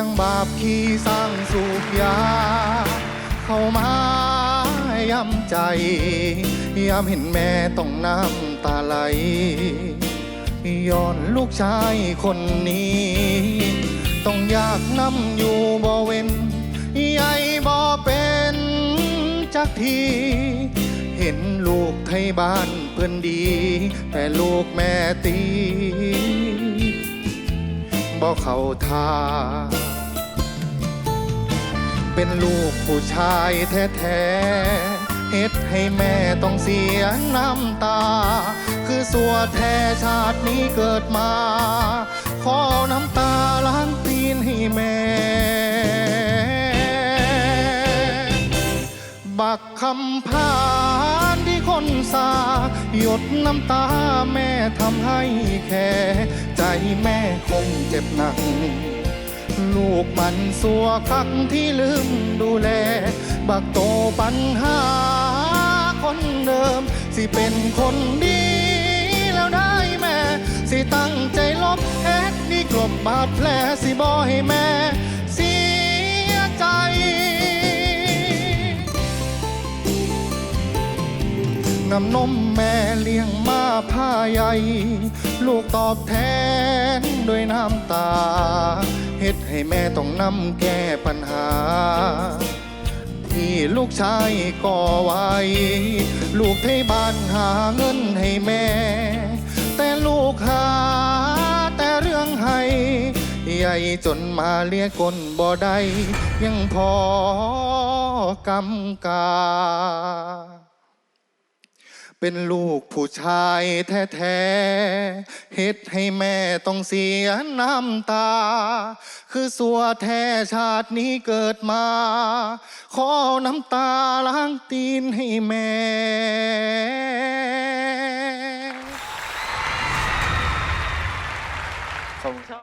จังบาปขี้สร้างสูบยา เข้ามาย้ำใจยามเห็นแม่ต้องน้ำตาไหลย้อนลูกชายคนนี้ ต้องอยากนำอยู่บ่เว้นใหญ่บ่เป็นจักทีเห็นลูกไทยบ้านเพื่อนดี แต่ลูกแม่ตีบ่เข้าท่า เป็นลูกผู้ชายแท้ๆเฮ็ดให้แม่ต้องเสียน้ำตา คือสัวแท้ชาตินี้เกิดมา ขอน้ำตาล้างตีนให้แม่ บักคำพานที่คนสา หยดน้ำตาแม่ทำให้แค่ ใจแม่คงเจ็บหนัก ลูกมันสัวคักที่ลืมดูแล บักโตปัญหาคนเดิม สิเป็นคนดีแล้วได้แม่ สิตั้งใจลบแอดนี่กลบบาดแผลสิบอให้แม่เสียใจน้ำนมแม่เลี้ยงมาผ้าใหญ่ลูกตอบแทนด้วยน้ำตา เฮ็ดให้แม่ต้องนำแก้ปัญหา ที่ลูกชายก่อไว้ ลูกไทยบ้านหาเงินให้แม่ แต่ลูกหาแต่เรื่องให้ใหญ่จนมาเรียกกลบ่ได้ยังพอกำกา เป็นลูกผู้ชายแท้ๆเฮ็ดให้แม่ต้องเสียน้ำตา คือสัวแท้ชาตินี้เกิดมา ขอน้ำตาล้างตีนให้แม่